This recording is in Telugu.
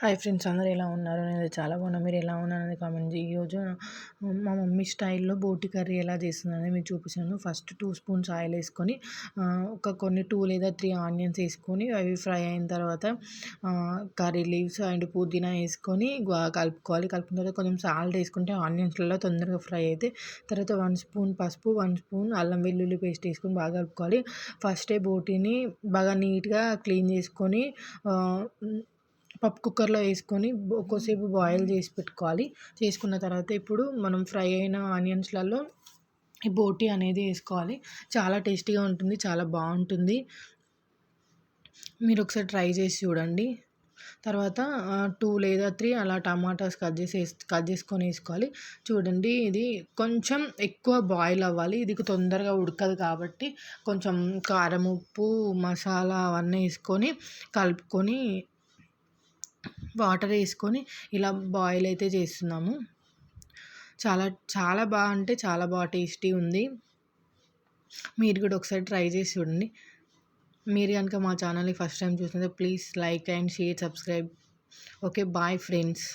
హాయ్ ఫ్రెండ్స్ అందరూ ఎలా ఉన్నారు? నేను చాలా బాగున్నా. మీరు ఎలా ఉన్నారని కామెంట్ ఈరోజు మా మమ్మీ స్టైల్లో బోటి కర్రీ ఎలా చేస్తుందని మీకు చూపిస్తాను ఫస్ట్ టూ స్పూన్స్ ఆయిల్ వేసుకొని ఒక కొన్ని టూ లేదా త్రీ ఆనియన్స్ వేసుకొని అవి ఫ్రై అయిన తర్వాత కర్రీ లీవ్స్ అండ్ పుదీనా వేసుకొని కలుపుకోవాలి. కలుపుకున్న తర్వాత కొంచెం సాల్ట్ వేసుకుంటే ఆనియన్స్లలో తొందరగా ఫ్రై అయితే తర్వాత వన్ స్పూన్ పసుపు వన్ స్పూన్ అల్లం వెల్లుల్లి పేస్ట్ వేసుకొని బాగా కలుపుకోవాలి. ఫస్టే బోటిని బాగా నీట్గా క్లీన్ చేసుకొని పప్పు కుక్కర్లో వేసుకొని కొద్దిసేపు బాయిల్ చేసి పెట్టుకోవాలి. చేసుకున్న తర్వాత ఇప్పుడు మనం ఫ్రై అయిన ఆనియన్స్లలో ఈ బోటి అనేది వేసుకోవాలి. చాలా టేస్టీగా ఉంటుంది చాలా బాగుంటుంది. మీరు ఒకసారి ట్రై చేసి చూడండి. తర్వాత టూ లేదా త్రీ అలా టమాటాస్ కట్ చేసి కట్ చేసుకొని వేసుకోవాలి. చూడండి ఇది కొంచెం ఎక్కువ బాయిల్ అవ్వాలి. ఇది తొందరగా ఉడకదు కాబట్టి కొంచెం కారం ఉప్పు మసాలా అవన్నీ వేసుకొని కలుపుకొని వాటర్ వేసుకొని ఇలా బాయిల్ అయితే చేస్తున్నాము. చాలా చాలా బాగా అంటే చాలా బాగా టేస్టీ ఉంది. మీరు కూడా ఒకసారి ట్రై చేసి చూడండి. మీరు కనుక మా ఛానల్ని ఫస్ట్ టైం చూస్తుంటే please like and share subscribe. Okay bye friends.